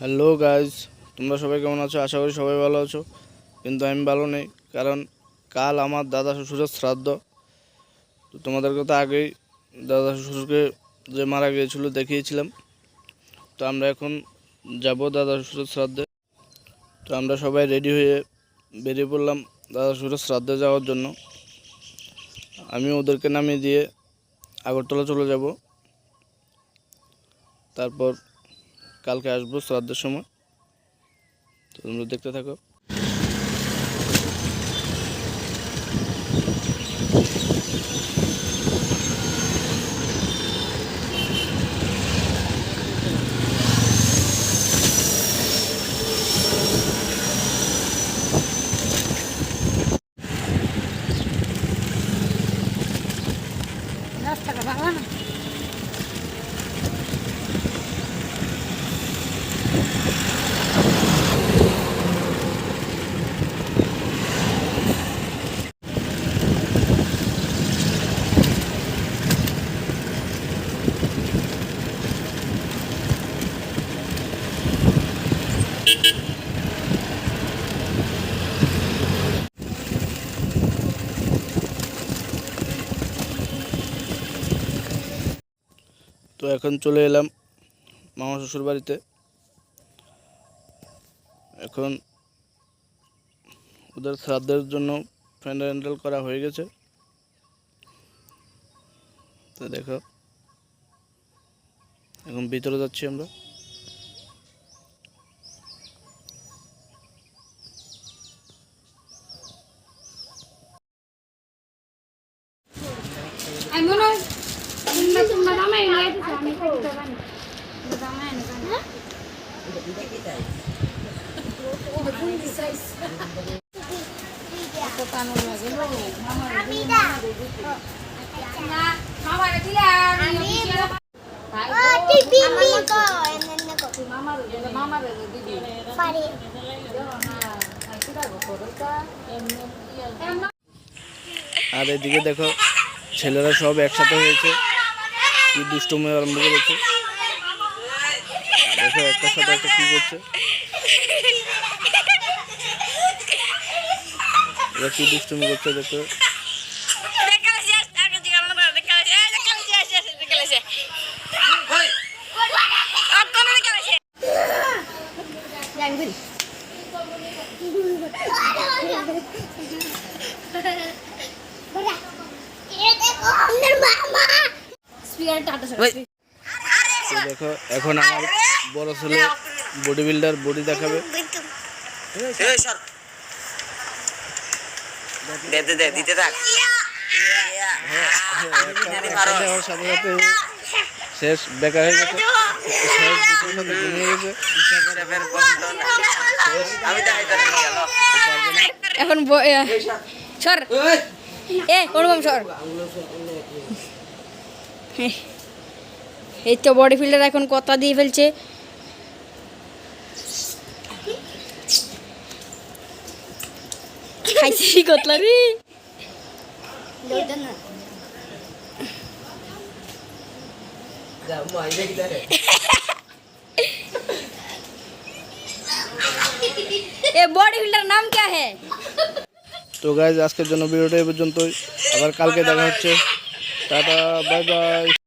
Hello guys তোমরা সবাই কেমন আছো? আশা করি সবাই ভালো আছো। কিন্তু আমি ভালো নেই, কারণ কাল আমার দাদা শ্বশুরের শ্রাদ্ধ। তো তোমাদেরকে তো আগেই দাদা শ্বশুরকে যে মারা গিয়েছিল দেখিয়েছিলাম। তো আমরা এখন যাব দাদা শ্বশুরের শ্রাদ্ধে। তো আমরা সবাই রেডি হয়ে বেরিয়ে পড়লাম দাদা শ্বশুরের শ্রাদ্ধে যাওয়ার জন্য। আমি ওদেরকে নামিয়ে দিয়ে আগরতলা চলে যাব। তারপর কালকে আসব শ্রাদ্ধের সময়। তো তোমরা দেখতে থাকো। টাকা বাংলা না তো এখন চলে এলাম মামা শ্বশুর বাড়িতে। এখন ওদের শ্রাদ্ধের জন্য প্যান্ডেল করা হয়ে গেছে। তো দেখো। এখন ভিতরে যাচ্ছি আমরা। আমি মনে হয় আর এদিকে দেখো ছেলেরা সব একসাথে হয়েছে। কি দুষ্টুমি আরম্ভ করেছে। দেখো একটার সাথে একটা কি করছে। এরা কি দুষ্টুমি করছে দেখো। স্পিকারটা হাতে তো দেখো এখন আমার বড় ছেলে বডি বিল্ডার বডি দেখাবে দে দে দে দিতে থাক সাথে সাথে শেষ বেকার হয়ে গেছে শেষ দুটোর সাথে ঘুমিয়ে এখন সর এ অনুপম সর এই তো বডি ফিল্ডার এখন কথা দিয়ে ফেলছে খাইছি কতলা রে এ बॉडी बिल्डर नाम क्या है তো গাইজ আজকের জন্য ভিডিওটা এই পর্যন্তই আবার কালকে দেখা হচ্ছে টাটা বাই বাই